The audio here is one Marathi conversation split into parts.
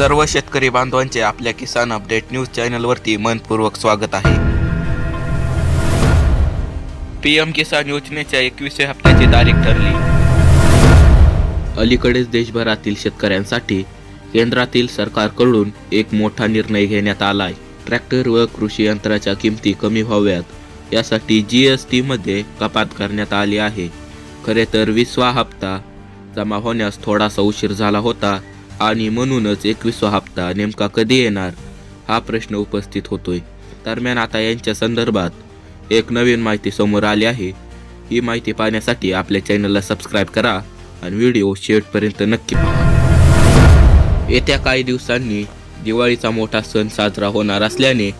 सर्व शेतकरी बांधवांचे आपल्या किसान अपडेट न्यूज चॅनलवरती मनपूर्वक स्वागत आहे. पी एम किसान योजनेच्या एकविसव्या हप्त्याची तारीख ठरली. अलीकडेच देशभरातील शेतकऱ्यांसाठी केंद्रातील सरकारकडून एक मोठा निर्णय घेण्यात आला आहे ट्रॅक्टर व कृषी यंत्राच्या किमती कमी व्हाव्यात यासाठी जी एस टीमध्ये कपात करण्यात आली आहे. खरे तर विसवा हप्ता जमा होण्यास थोडासा उशीर झाला होता आणि म्हणूनच एकविसवा हप्ता नेमका कधी येणार हा प्रश्न उपस्थित होतोय. दरम्यान आता यांच्या संदर्भात एक नवीन माहिती समोर आली आहे. ही माहिती पाहण्यासाठी आपल्या चॅनलला सबस्क्राईब करा आणि व्हिडिओ शेवटपर्यंत नक्की पहा. येत्या काही दिवसांनी दिवाळीचा मोठा सण साजरा होणार असल्याने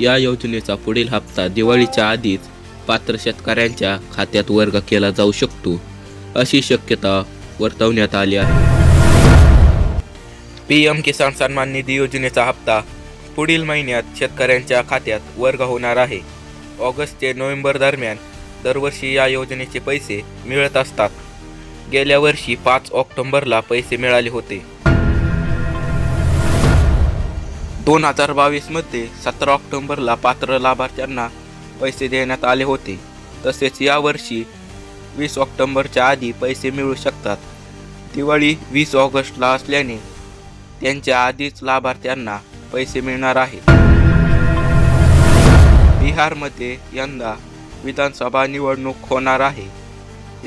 या योजनेचा पुढील हप्ता दिवाळीच्या आधीच पात्र शेतकऱ्यांच्या खात्यात वर्ग केला जाऊ शकतो अशी शक्यता वर्तवण्यात आली आहे. पी एम किसान सन्मान निधी योजनेचा हप्ता पुढील महिन्यात शेतकऱ्यांच्या खात्यात वर्ग होणार आहे. ऑगस्ट ते नोव्हेंबर दरम्यान दरवर्षी या योजनेचे पैसे मिळत असतात. गेल्या वर्षी पाच ऑक्टोंबरला पैसे मिळाले होते. दोन हजार बावीसमध्ये सतरा ऑक्टोंबरला पात्र लाभार्थ्यांना पैसे देण्यात आले होते. तसेच यावर्षी वीस ऑक्टोंबरच्या आधी पैसे मिळू शकतात. दिवाळी वीस ऑगस्टला असल्याने त्यांच्या आधीच लाभार्थ्यांना पैसे मिळणार आहेत बिहारमध्ये यंदा विधानसभा निवडणूक होणार आहे.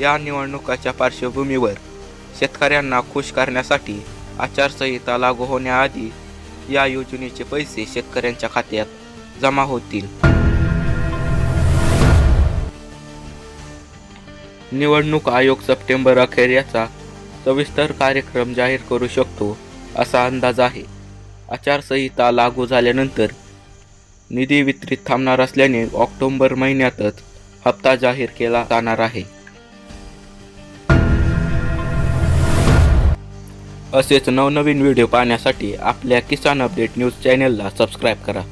या निवडणुकाच्या पार्श्वभूमीवर शेतकऱ्यांना खुश करण्यासाठी आचारसंहिता लागू होण्याआधी या योजनेचे पैसे शेतकऱ्यांच्या खात्यात जमा होतील. निवडणूक आयोग सप्टेंबर अखेर याचा सविस्तर कार्यक्रम जाहीर करू शकतो. असा अंदाज आहे. आचारसंहिता लागू झाल्यानंतर निधी वितरित थांबणार असल्याने ऑक्टोंबर महिन्यातच हप्ता जाहीर केला जाणार आहे. असेच नवनवीन व्हिडिओ पाहण्यासाठी आपल्या किसान अपडेट न्यूज चॅनलला सबस्क्राईब करा.